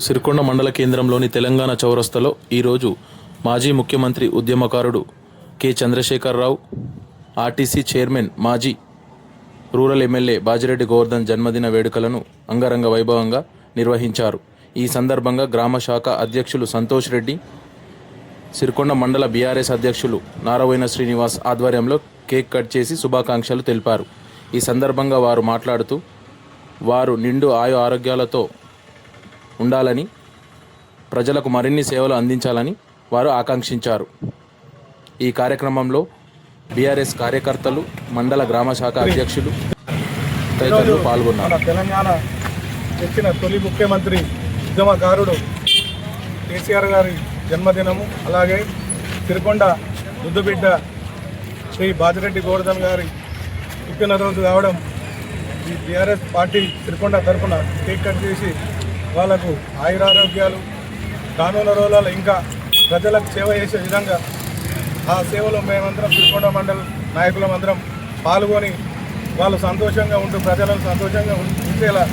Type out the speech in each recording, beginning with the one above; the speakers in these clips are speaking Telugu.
సిరికొండ మండల కేంద్రంలోని తెలంగాణ చౌరస్తలో ఈరోజు మాజీ ముఖ్యమంత్రి ఉద్యమకారుడు కె. చంద్రశేఖరరావు ఆర్టీసీ చైర్మన్ మాజీ రూరల్ ఎమ్మెల్యే బాజిరెడ్డి గోవర్ధన్ జన్మదిన వేడుకలను అంగరంగ వైభవంగా నిర్వహించారు. ఈ సందర్భంగా గ్రామ శాఖ అధ్యక్షులు సంతోష్ రెడ్డి సిరికొండ మండల బీఆర్ఎస్ అధ్యక్షులు నారవైన శ్రీనివాస్ ఆధ్వర్యంలో కేక్ కట్ చేసి శుభాకాంక్షలు తెలిపారు. ఈ సందర్భంగా వారు మాట్లాడుతూ వారు నిండు ఆయు ఆరోగ్యాలతో ఉండాలని ప్రజలకు మరిన్ని సేవలు అందించాలని వారు ఆకాంక్షించారు. ఈ కార్యక్రమంలో బీఆర్ఎస్ కార్యకర్తలు మండల గ్రామ శాఖ అధ్యక్షులు తదితరులు పాల్గొన్నారు. తెలంగాణ తెచ్చిన తొలి ముఖ్యమంత్రి ఉద్యమకారుడు కేసీఆర్ గారి జన్మదినము అలాగే తిరుకొండ ముద్దుబిడ్డ శ్రీ బాజిరెడ్డి గోవర్ధన్ గారి పుట్టినరోజు కావడం ఈ బీఆర్ఎస్ పార్టీ తిరుకొండ తరఫున కేక్ కట్ చేసి వాళ్ళకు ఆయురారోగ్యాలు రానున్న రోజులలో ఇంకా ప్రజలకు సేవ చేసే విధంగా ఆ సేవలో మేమందరం తిరుకొండ మండల నాయకులమందరం పాల్గొని వాళ్ళు సంతోషంగా ఉంటూ ప్రజలను సంతోషంగా ఉంచేలా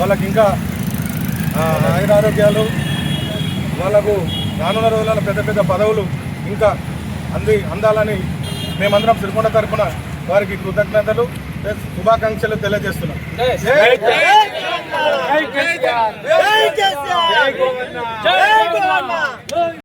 వాళ్ళకి ఇంకా ఆయురారోగ్యాలు వాళ్ళకు రానున్న రోజులలో పెద్ద పెద్ద పదవులు ఇంకా అంది అందాలని మేమందరం తిరుకొండ తరఫున వారికి కృతజ్ఞతలు శుభాకాంక్షలు తెలియజేస్తున్నాం. జై కేసీఆర్ జై కేసీఆర్ జై